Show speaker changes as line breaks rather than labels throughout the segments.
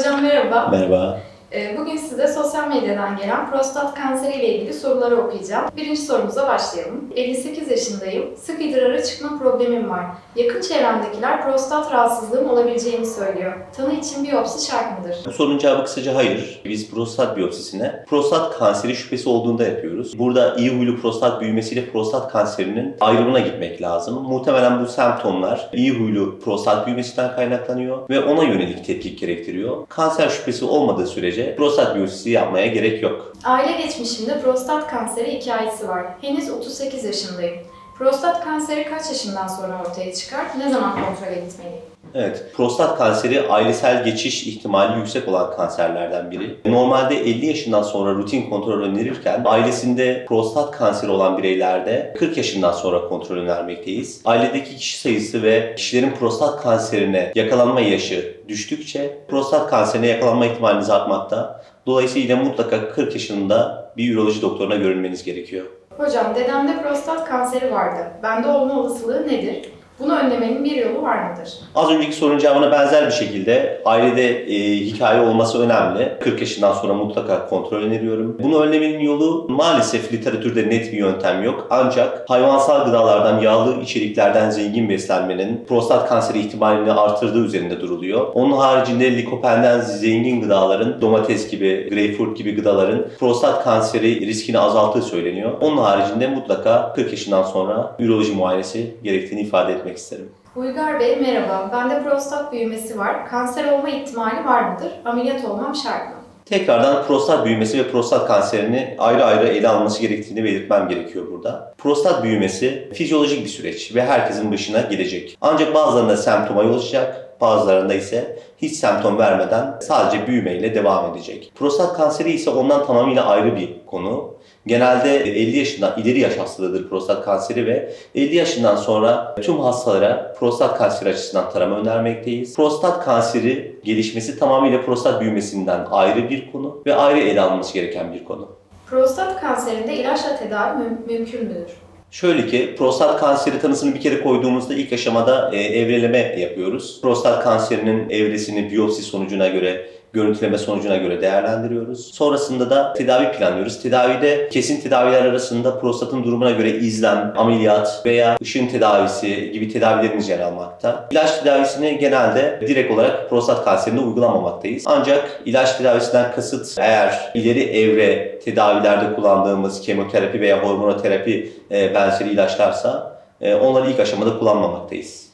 Hocam merhaba.
Merhaba.
Ee, Bugün size sosyal medyadan gelen prostat kanseri ile ilgili soruları okuyacağım. Birinci sorumuza başlayalım. 58 yaşındayım. Sık idrara çıkma problemim var. Yakın çevremdekiler prostat rahatsızlığım olabileceğini söylüyor. Tanı için biyopsi şart mıdır?
Bu sorunun cevabı kısaca hayır. Biz prostat biyopsisine prostat kanseri şüphesi olduğunda yapıyoruz. Burada iyi huylu prostat büyümesiyle prostat kanserinin ayrımına gitmek lazım. Muhtemelen bu semptomlar iyi huylu prostat büyümesinden kaynaklanıyor ve ona yönelik tetkik gerektiriyor. Kanser şüphesi olmadığı sürece prostat biyopsisi yapmaya gerek yok.
Aile geçmişimde prostat kanseri hikayesi var. Henüz 38 yaşındayım. Prostat kanseri kaç yaşından sonra ortaya çıkar? Ne zaman kontrole gitmeliyim?
Evet, prostat kanseri ailesel geçiş ihtimali yüksek olan kanserlerden biri. Normalde 50 yaşından sonra rutin kontrol önerirken ailesinde prostat kanseri olan bireylerde 40 yaşından sonra kontrol önermekteyiz. Ailedeki kişi sayısı ve kişilerin prostat kanserine yakalanma yaşı düştükçe prostat kanserine yakalanma ihtimaliniz artmakta. Dolayısıyla mutlaka 40 yaşında bir üroloji doktoruna görünmeniz gerekiyor.
Hocam dedemde prostat kanseri vardı. Bende olma olasılığı nedir? Bunu önlemenin bir yolu var mıdır?
Az önceki sorunun cevabına benzer bir şekilde ailede e, hikaye olması önemli. 40 yaşından sonra mutlaka kontrol öneriyorum. Bunu önlemenin yolu maalesef literatürde net bir yöntem yok. Ancak hayvansal gıdalardan, yağlı içeriklerden zengin beslenmenin prostat kanseri ihtimalini artırdığı üzerinde duruluyor. Onun haricinde likopenden zengin gıdaların, domates gibi, greyfurt gibi gıdaların prostat kanseri riskini azalttığı söyleniyor. Onun haricinde mutlaka 40 yaşından sonra üroloji muayenesi gerektiğini ifade etmek isterim.
Uygar Bey merhaba. Bende prostat büyümesi var. Kanser olma ihtimali var mıdır? Ameliyat olmam şart mı?
Tekrardan prostat büyümesi ve prostat kanserini ayrı ayrı ele alınması gerektiğini belirtmem gerekiyor burada. Prostat büyümesi fizyolojik bir süreç ve herkesin başına gelecek. Ancak bazılarında semptoma yol açacak, bazılarında ise hiç semptom vermeden sadece büyümeyle devam edecek. Prostat kanseri ise ondan tamamıyla ayrı bir konu. Genelde 50 yaşından ileri yaş hastalığıdır prostat kanseri ve 50 yaşından sonra tüm hastalara prostat kanseri açısından tarama önermekteyiz. Prostat kanseri gelişmesi tamamıyla prostat büyümesinden ayrı bir konu ve ayrı ele alınması gereken bir konu.
Prostat kanserinde ilaçla tedavi müm- mümkün müdür?
Şöyle ki prostat kanseri tanısını bir kere koyduğumuzda ilk aşamada e, evreleme yapıyoruz. Prostat kanserinin evresini biyopsi sonucuna göre görüntüleme sonucuna göre değerlendiriyoruz. Sonrasında da tedavi planlıyoruz. Tedavide kesin tedaviler arasında prostatın durumuna göre izlem, ameliyat veya ışın tedavisi gibi tedavilerimiz yer almakta. İlaç tedavisini genelde direkt olarak prostat kanserinde uygulamamaktayız. Ancak ilaç tedavisinden kasıt eğer ileri evre tedavilerde kullandığımız kemoterapi veya hormonoterapi e, benzeri ilaçlarsa e, onları ilk aşamada kullanmamaktayız.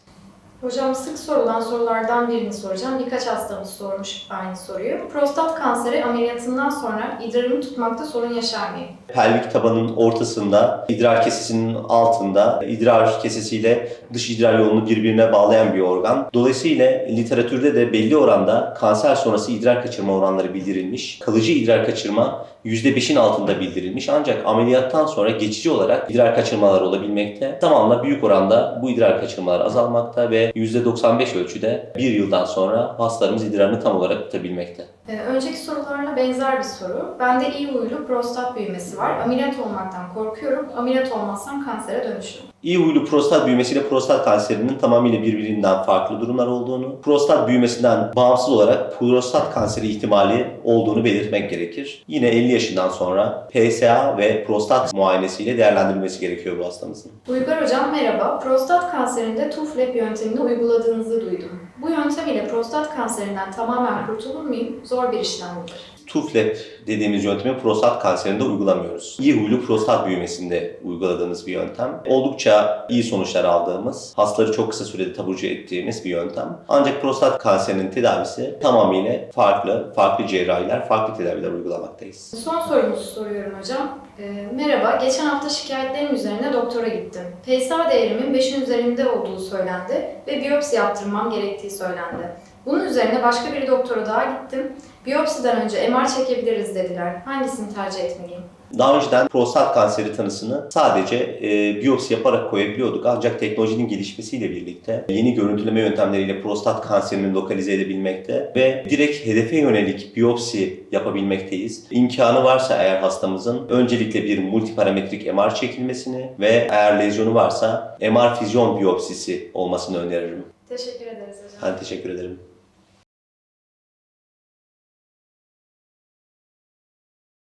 Hocam sık sorulan sorulardan birini soracağım. Birkaç hastamız sormuş aynı soruyu. Prostat kanseri ameliyatından sonra idrarımı tutmakta sorun yaşar mıyım?
pelvik tabanın ortasında, idrar kesesinin altında, idrar kesesiyle dış idrar yolunu birbirine bağlayan bir organ. Dolayısıyla literatürde de belli oranda kanser sonrası idrar kaçırma oranları bildirilmiş. Kalıcı idrar kaçırma %5'in altında bildirilmiş ancak ameliyattan sonra geçici olarak idrar kaçırmalar olabilmekte. Zamanla büyük oranda bu idrar kaçırmalar azalmakta ve %95 ölçüde bir yıldan sonra hastalarımız idrarını tam olarak tutabilmekte.
Ee, önceki sorularla benzer bir soru. Bende iyi huylu prostat büyümesi var. Ameliyat olmaktan korkuyorum. Ameliyat olmazsam kansere dönüşürüm.
İyi huylu prostat büyümesiyle prostat kanserinin tamamıyla birbirinden farklı durumlar olduğunu, prostat büyümesinden bağımsız olarak prostat kanseri ihtimali olduğunu belirtmek gerekir. Yine 50 yaşından sonra PSA ve prostat muayenesiyle değerlendirilmesi gerekiyor bu hastamızın.
Uygar Hocam merhaba. Prostat kanserinde TUFLEP yöntemini uyguladığınızı duydum. İle prostat kanserinden tamamen kurtulur muyum? Zor bir işlem midir?
TUFLEP dediğimiz yöntemi prostat kanserinde uygulamıyoruz. İyi huylu prostat büyümesinde uyguladığımız bir yöntem. Oldukça iyi sonuçlar aldığımız, hastaları çok kısa sürede taburcu ettiğimiz bir yöntem. Ancak prostat kanserinin tedavisi tamamıyla farklı, farklı cerrahiler, farklı tedaviler uygulamaktayız.
Son sorumuzu soruyorum hocam. Ee, merhaba, geçen hafta şikayetlerim üzerine doktora gittim. PSA değerimin 5'in üzerinde olduğu söylendi ve biyopsi yaptırmam gerektiği söylendi. Bunun üzerine başka bir doktora daha gittim. Biyopsiden önce MR çekebiliriz dediler. Hangisini tercih etmeliyim?
Daha önceden prostat kanseri tanısını sadece e, biyopsi yaparak koyabiliyorduk. Ancak teknolojinin gelişmesiyle birlikte yeni görüntüleme yöntemleriyle prostat kanserini lokalize edebilmekte ve direkt hedefe yönelik biyopsi yapabilmekteyiz. İmkanı varsa eğer hastamızın öncelikle bir multiparametrik MR çekilmesini ve eğer lezyonu varsa MR füzyon biyopsisi olmasını öneririm.
Teşekkür ederiz hocam.
Ben teşekkür ederim.